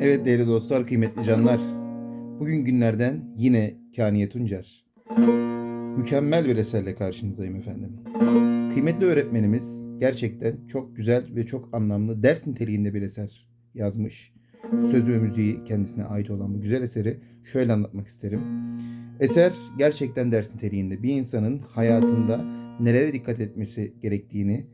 Evet değerli dostlar, kıymetli canlar. Bugün günlerden yine Kaniye Tuncer. Mükemmel bir eserle karşınızdayım efendim. Kıymetli öğretmenimiz gerçekten çok güzel ve çok anlamlı ders niteliğinde bir eser yazmış. Söz ve müziği kendisine ait olan bu güzel eseri şöyle anlatmak isterim. Eser gerçekten ders niteliğinde bir insanın hayatında nelere dikkat etmesi gerektiğini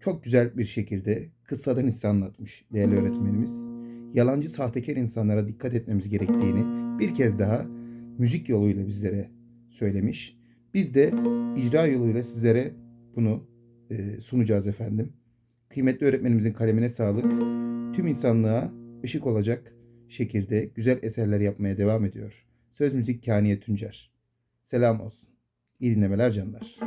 çok güzel bir şekilde kıssadan hisse anlatmış değerli öğretmenimiz. Yalancı sahtekar insanlara dikkat etmemiz gerektiğini bir kez daha müzik yoluyla bizlere söylemiş. Biz de icra yoluyla sizlere bunu e, sunacağız efendim. Kıymetli öğretmenimizin kalemine sağlık. Tüm insanlığa ışık olacak şekilde güzel eserler yapmaya devam ediyor. Söz müzik Kaniye Tuncer. Selam olsun. İyi dinlemeler canlar.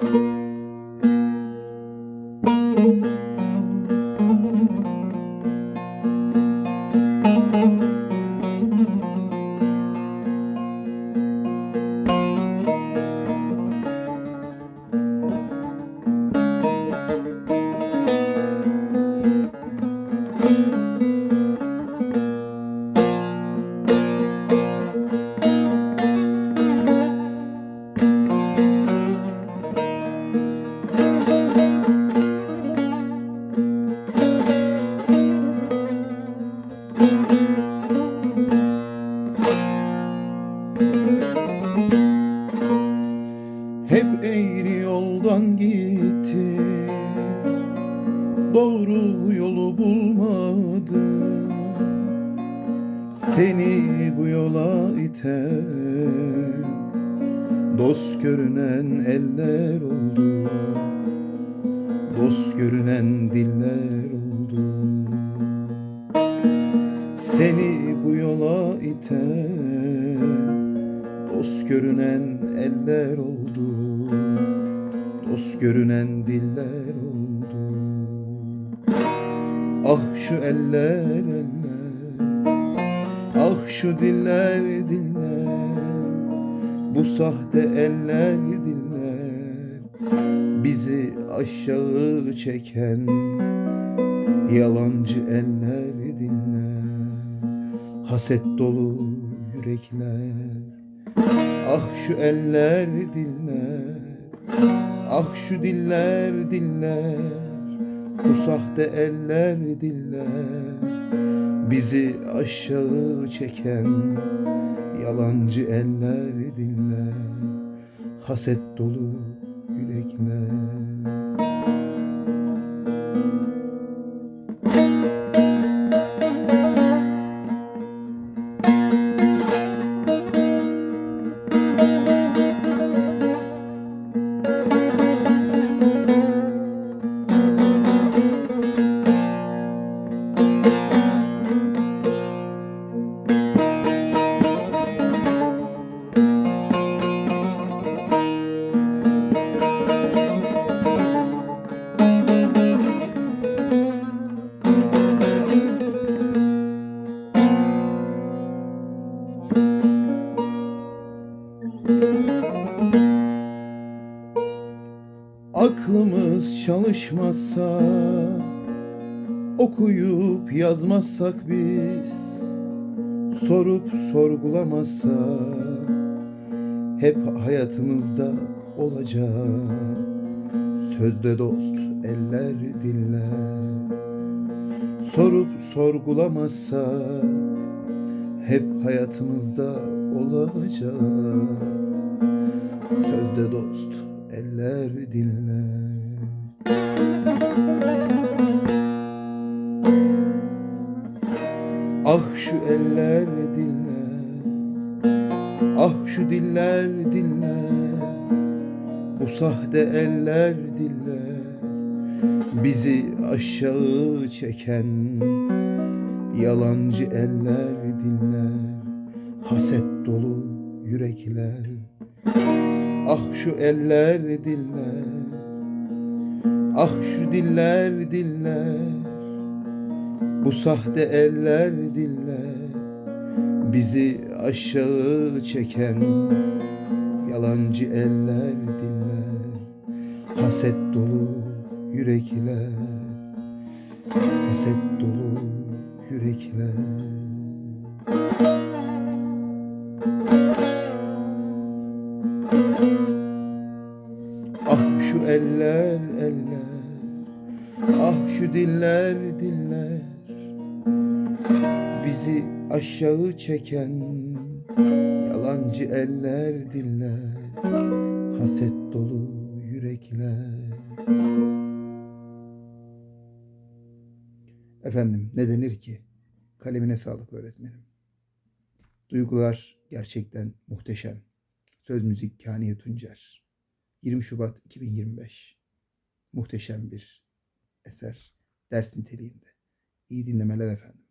Hep eğri yoldan gitti. Doğru yolu bulmadı. Seni bu yola iten Dost görünen eller oldu. Dost görünen diller oldu. Seni bu yola iten Dost görünen eller oldu Dost görünen diller oldu. Ah şu eller eller. Ah şu diller diller. Bu sahte eller diller. Bizi aşağı çeken Yalancı eller dinler Haset dolu yürekler. Ah şu eller diller Ah şu diller diller Bu sahte eller diller. Bizi aşağı çeken Yalancı eller dinler Haset dolu yürekler Aklımız çalışmazsa Okuyup yazmazsak biz Sorup sorgulamazsak Hep hayatımızda olacak. Sözde dost eller dinler Sorup sorgulamazsak Hep hayatımızda olacak. Sözde dost eller dinler Ah şu eller dinler Ah şu diller dinler Bu sahte eller diller Bizi aşağı çeken Yalancı eller dinler. Haset dolu yürekler Ah şu eller diller Ah şu diller diller. Bu sahte eller diller Bizi aşağı çeken Yalancı eller diller. Haset dolu yürekler Haset dolu yürekler Ah şu eller eller Ah şu diller diller Bizi aşağı çeken Yalancı eller diller Haset dolu yürekler Efendim ne denir ki? Kalemine sağlık öğretmenim. Duygular gerçekten muhteşem. Söz müzik Kaniye Tuncer. 20 Şubat 2025. Muhteşem bir eser. Ders niteliğinde. İyi dinlemeler efendim.